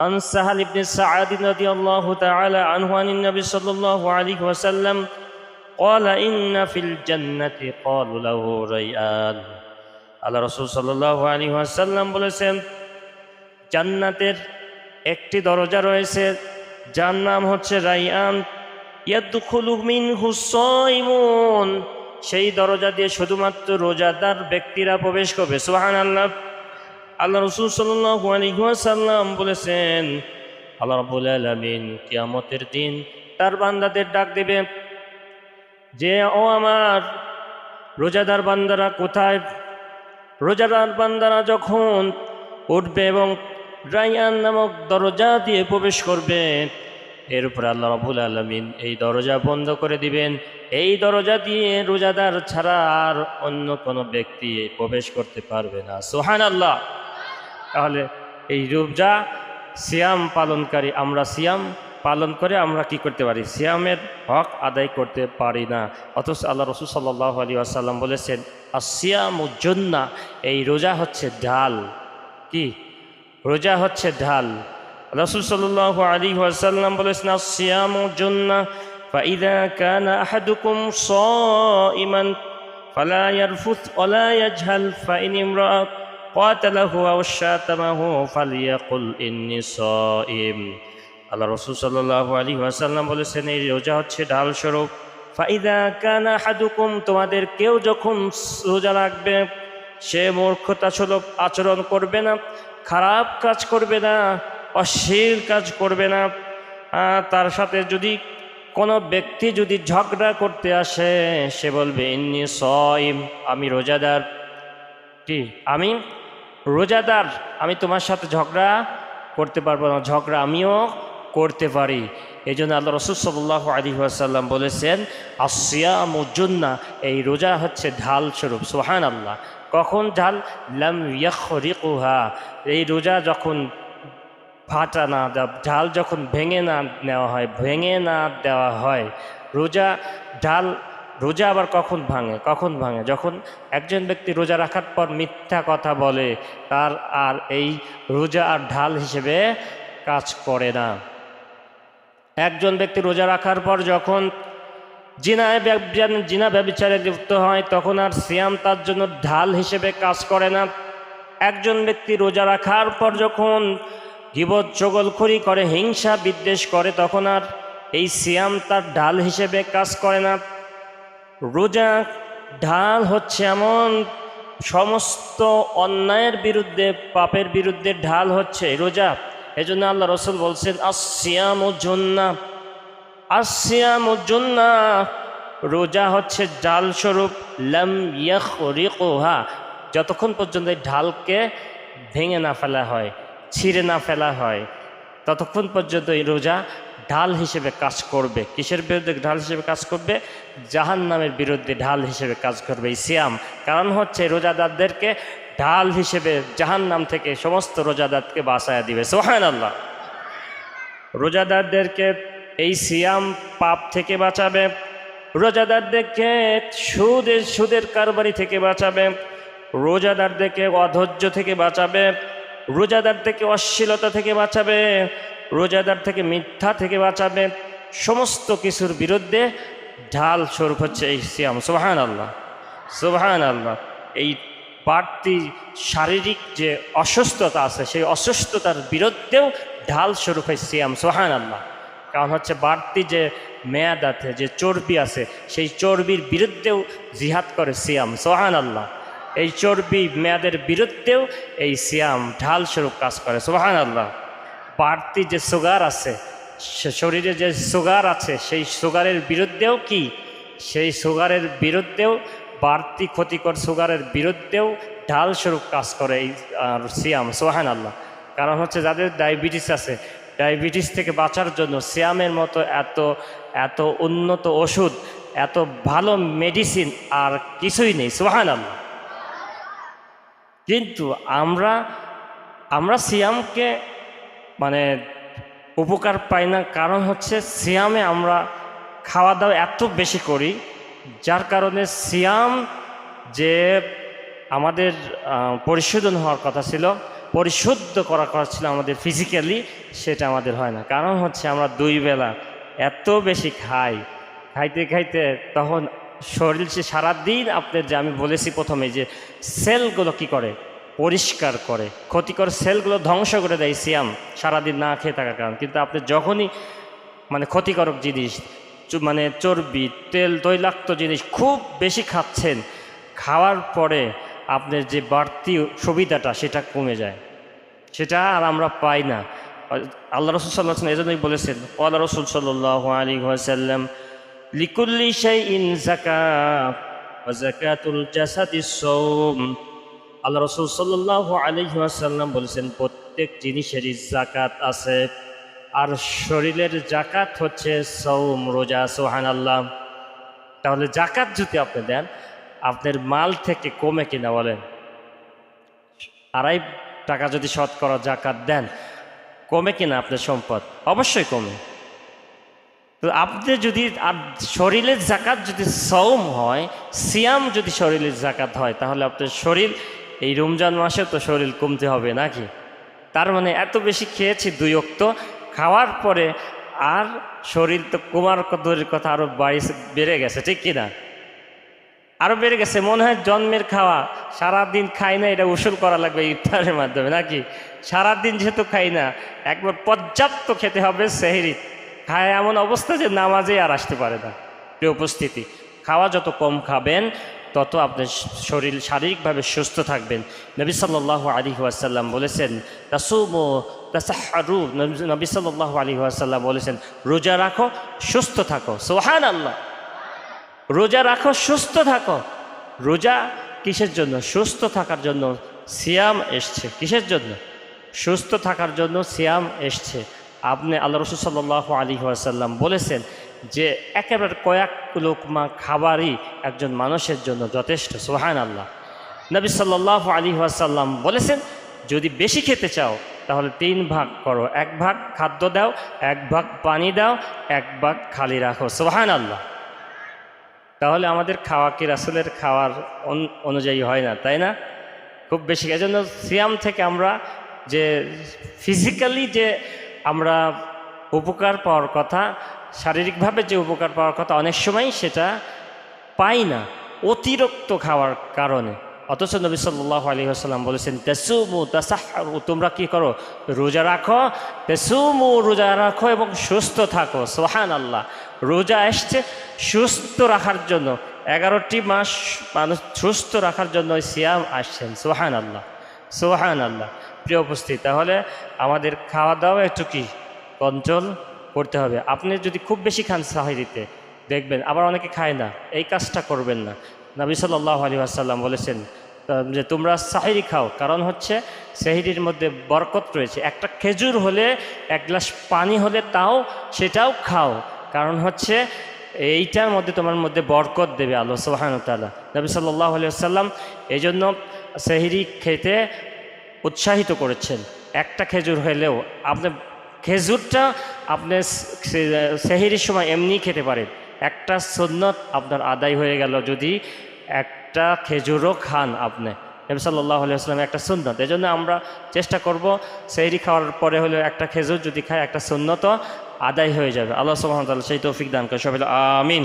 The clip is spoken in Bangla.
عن سهل بن سعد رضي الله تعالى عنه عن النبي صلى الله عليه وسلم قال إن في الجنة قالوا له ريان আল্লাহ রসুল সাল্লাহ আলী আসাল্লাম বলেছেন জান্নাতের একটি দরজা রয়েছে যার নাম হচ্ছে রাইয়ান ইয়াদুখুলু মিনহু সাইমুন সেই দরজা দিয়ে শুধুমাত্র রোজাদার ব্যক্তিরা প্রবেশ করবে সুবহান আল্লাহ রসুল ওয়াসাল্লাম বলেছেন, আল্লাহ রাব্বুল আলামিন কিয়ামতের দিন তার বান্দাদের ডাক দেবে যে, ও আমার রোজাদার বান্দারা কোথায়? রোজাদার বান্দারা যখন উঠবে এবং রাইয়ান নামক দরজা দিয়ে প্রবেশ করবে, এর উপরে আল্লাহ রাবুল আলমিন এই দরজা বন্ধ করে দিবেন। এই দরজা দিয়ে রোজাদার ছাড়া আর অন্য কোনো ব্যক্তি প্রবেশ করতে পারবে না। সোহান আল্লাহ তাহলে এই রোজা সিয়াম পালনকারী আমরা সিয়াম পালন করে আমরা কি করতে পারি সিয়ামের হক আদায় করতে পারি না অথচ আল্লাহ রসুল সাল্লাহ আলী আসাল্লাম বলেছেন আর সিয়াম উজ্জন্না এই রোজা হচ্ছে ঢাল কি রোজা হচ্ছে ঢাল রসুল সাল্লাহ আলী আসাল্লাম বলেছেন আর সিয়াম উজ্জন্না فإذا كان أحدكم صائما فلا يرفث ولا يجهل فإن امرأ কয়তালাহু আউসাতামাহু ফালিয়াকুল ইন্নি সাইম আল্লাহ রসুল সাল্লাহ আলী ওয়াসাল্লাম বলেছেন, এই রোজা হচ্ছে ঢাল স্বরূপ ফাইদা কানা হাদুকুম তোমাদের কেউ যখন রোজা রাখবে, সে মূর্খতা আচরণ করবে না, খারাপ কাজ করবে না, অশ্লীল কাজ করবে না। তার সাথে যদি কোনো ব্যক্তি যদি ঝগড়া করতে আসে, সে বলবে, ইন্নি সইম আমি রোজাদার। কি? আমি রোজাদার, আমি তোমার সাথে ঝগড়া করতে পারব না, ঝগড়া আমিও করতে পারি। এই জন্য আল্লাহ রসুল সাল্লাহ আলী আসাল্লাম বলেছেন আসিয়া মুজুন্না এই রোজা হচ্ছে ঢাল স্বরূপ সোহান আল্লাহ কখন ঢাল? লাম ইয়াখরিকুহা। এই রোজা যখন ফাটা না ঢাল যখন ভেঙে না নেওয়া হয়, ভেঙে না দেওয়া হয়, রোজা ঢাল রোজা আবার কখন ভাঙে? কখন ভাঙে? যখন একজন ব্যক্তি রোজা রাখার পর মিথ্যা কথা বলে, তার আর এই রোজা আর ঢাল হিসেবে কাজ করে না। একজন ব্যক্তি রোজা রাখার পর যখন জিনায় জিনা ব্যবচারে লিপ্ত হয়, তখন আর সিয়াম তার জন্য ঢাল হিসেবে কাজ করে না। একজন ব্যক্তি রোজা রাখার পর যখন গিবত চগলখড়ি করে, হিংসা বিদ্বেষ করে, তখন আর এই সিয়াম তার ঢাল হিসেবে কাজ করে না। রোজা ঢাল হচ্ছে এমন সমস্ত অন্যায়ের বিরুদ্ধে, পাপের বিরুদ্ধে ঢাল হচ্ছে রোজা। এজন্য আল্লাহ রসুল বলছেন আসিয়াম ও জন্না। আসিয়াম ও জন্না রোজা হচ্ছে জাল স্বরূপ লাম ইয়াখরিকুহা। যতক্ষণ পর্যন্ত এই ঢালকে ভেঙে না ফেলা হয়, ছিঁড়ে না ফেলা হয়, ততক্ষণ পর্যন্ত এই রোজা ঢাল হিসেবে কাজ করবে। কিসের বিরুদ্ধে ঢাল হিসেবে কাজ করবে? জাহান নামের বিরুদ্ধে ঢাল হিসেবে কাজ করবে, এই সিয়াম। কারণ হচ্ছে রোজাদারদেরকে ঢাল হিসেবে জাহান নাম থেকে সমস্ত রোজাদারকে বাঁচায় দিবে। সোহান আল্লাহ রোজাদারদেরকে এই সিয়াম পাপ থেকে বাঁচাবে। রোজাদারদেরকে সুদের সুদের কারবারি থেকে বাঁচাবে। রোজাদারদেরকে অধৈর্য থেকে বাঁচাবে। রোজাদার থেকে অশ্লীলতা থেকে বাঁচাবে। রোজাদার থেকে মিথ্যা থেকে বাঁচাবে, সমস্ত কিছুর বিরুদ্ধে ঢাল স্বরূপ হচ্ছে এই সিয়াম। সোহান আল্লাহ সোহান আল্লাহ এই বাড়তি শারীরিক যে অসুস্থতা আছে, সেই অসুস্থতার বিরুদ্ধেও ঢাল স্বরূপ হয় সিয়াম সোহান আল্লাহ কারণ হচ্ছে বাড়তি যে মেয়াদ আছে, যে চর্বি আছে, সেই চর্বির বিরুদ্ধেও জিহাদ করে সিয়াম সোহান আল্লাহ এই চর্বি মেয়াদের বিরুদ্ধেও এই সিয়াম ঢাল স্বরূপ কাজ করে সোহান আল্লাহ বাড়তি যে সুগার আছে শরীরে যে সুগার আছে, সেই সুগারের বিরুদ্ধেও কি? সেই সুগারের বিরুদ্ধেও, বাড়তি ক্ষতিকর সুগারের বিরুদ্ধেও ঢাল স্বরূপ কাজ করে এই সিয়াম সোহান আল্লাহ কারণ হচ্ছে যাদের ডায়াবেটিস আছে, ডায়াবেটিস থেকে বাঁচার জন্য সিয়ামের মতো এত এত উন্নত ওষুধ, এত ভালো মেডিসিন আর কিছুই নেই সোহান আল্লাহ কিন্তু আমরা আমরা সিয়ামকে মানে উপকার পাই না। কারণ হচ্ছে সিয়ামে আমরা খাওয়া দাওয়া এত বেশি করি, যার কারণে সিয়াম যে আমাদের পরিশোধন হওয়ার কথা ছিল, পরিশুদ্ধ করা কথা ছিল আমাদের ফিজিক্যালি সেটা আমাদের হয় না। কারণ হচ্ছে আমরা দুই বেলা এত বেশি খাই, খাইতে খাইতে তখন শরীর সে সারাদিন আপনার যে আমি বলেছি প্রথমে যে সেলগুলো কি করে? পরিষ্কার করে। ক্ষতিকর সেলগুলো ধ্বংস করে দেয় সিয়াম সারাদিন না খেয়ে থাকার কারণ। কিন্তু আপনি যখনই মানে ক্ষতিকারক জিনিস মানে চর্বি, তেল, তৈলাক্ত জিনিস খুব বেশি খাচ্ছেন, খাওয়ার পরে আপনার যে বাড়তি সুবিধাটা সেটা কমে যায়। সেটা আর আমরা পাই না। আল্লাহ রসুল সাল্লাহ এই জন্যই বলেছেন আল্লাহ রসুল সাল্লাহ আলী ওয়াসাল্লাম, লিকুল্লি শাই ইন জাকা জাকাতুল জাসাদি আল্লাহ রসুল সাল্লাহ আলী ওয়াসাল্লাম বলেছেন, প্রত্যেক জিনিসেরই জাকাত আছে, আর শরীরের জাকাত হচ্ছে সৌম রোজা সোহান আল্লাহ তাহলে জাকাত যদি আপনি দেন, আপনার মাল থেকে কমে কিনা বলেন? আড়াই টাকা যদি শতকরা জাকাত দেন, কমে কিনা আপনার সম্পদ? অবশ্যই কমে। তো আপনি যদি, আর শরীরের জাকাত যদি সৌম হয়, সিয়াম যদি শরীরের জাকাত হয়, তাহলে আপনার শরীর এই রমজান মাসে তো শরীর কমতে হবে নাকি? তার মানে এত বেশি খেয়েছি দুই অক্ত খাওয়ার পরে আর শরীর তো কুমার দূরের কথা আরও বাড়ি বেড়ে গেছে, ঠিক কিনা? আরও বেড়ে গেছে, মনে হয় জন্মের খাওয়া, সারাদিন খাই না, এটা উসুল করা লাগবে ইফতারের মাধ্যমে নাকি? সারাদিন যেহেতু খাই না, একবার পর্যাপ্ত খেতে হবে সেহেরি, খায় এমন অবস্থা যে নামাজে আর আসতে পারে না। উপস্থিতি, খাওয়া যত কম খাবেন তত আপনার শরীর শারীরিকভাবে সুস্থ থাকবেন। নবী সাল্লাহ আলী ওয়াসাল্লাম বলেছেন, তাসুমো তাসাহারু নবী সাল্লাহ আলী ওয়াসাল্লাম বলেছেন, রোজা রাখো, সুস্থ থাকো। সোহান আল্লাহ রোজা রাখো, সুস্থ থাকো। রোজা কিসের জন্য? সুস্থ থাকার জন্য সিয়াম এসছে। কিসের জন্য? সুস্থ থাকার জন্য সিয়াম এসছে। আপনি আল্লাহ রসুল সাল্লাহ আলী আসাল্লাম বলেছেন যে একেবারে কয়েক লোকমা খাবারই একজন মানুষের জন্য যথেষ্ট সোহান আল্লাহ নবী সাল্লাহ আলী আসাল্লাম বলেছেন, যদি বেশি খেতে চাও, তাহলে তিন ভাগ করো। এক ভাগ খাদ্য দাও, এক ভাগ পানি দাও, এক ভাগ খালি রাখো। সোহান আল্লাহ তাহলে আমাদের খাওয়া কি রাসুলের খাওয়ার অনুযায়ী হয় না, তাই না? খুব বেশি। এজন্য সিয়াম থেকে আমরা যে ফিজিক্যালি যে আমরা উপকার পাওয়ার কথা শারীরিকভাবে যে উপকার পাওয়ার কথা অনেক সময় সেটা পাই না, অতিরিক্ত খাওয়ার কারণে। অথচ নবী সাল্লাহ আলী আসাল্লাম বলেছেন, তেসুমু তাসাহারু তোমরা কি করো? রোজা রাখো, তেসুমু রোজা রাখো এবং সুস্থ থাকো। সোহান আল্লাহ রোজা এসছে সুস্থ রাখার জন্য। এগারোটি মাস মানুষ সুস্থ রাখার জন্য সিয়াম আসছেন। সোহান আল্লাহ সোহান আল্লাহ প্রিয় উপস্থিত, তাহলে আমাদের খাওয়া দাওয়া একটু কি? কন্ট্রোল করতে হবে। আপনি যদি খুব বেশি খান সাহিরিতে দেখবেন আবার অনেকে খায় না। এই কাজটা করবেন না। নবী সাল্লাহ আলী আসাল্লাম বলেছেন যে তোমরা সাহিরি খাও। কারণ হচ্ছে সেহিরির মধ্যে বরকত রয়েছে। একটা খেজুর হলে, এক গ্লাস পানি হলে তাও সেটাও খাও। কারণ হচ্ছে এইটার মধ্যে তোমার মধ্যে বরকত দেবে আল্লাহ সুবাহানুতাল্লাহ নবী সাল্লাহ আলী আসাল্লাম এই জন্য সেহিরি খেতে উৎসাহিত করেছেন। একটা খেজুর হলেও আপনি খেজুরটা আপনি সেহিরির সময় এমনি খেতে পারেন। একটা সন্ন্যত আপনার আদায় হয়ে গেল যদি একটা খেজুরও খান আপনি। নবী সাল্লাহ আলিয়াস্লাম একটা সুন্নত। এই জন্য আমরা চেষ্টা করব সেহরি খাওয়ার পরে হলেও একটা খেজুর যদি খায়, একটা সুন্নত আদায় হয়ে যাবে। আল্লাহ সুবাহতাল সেই তৌফিক দান করে। সবাই আমিন।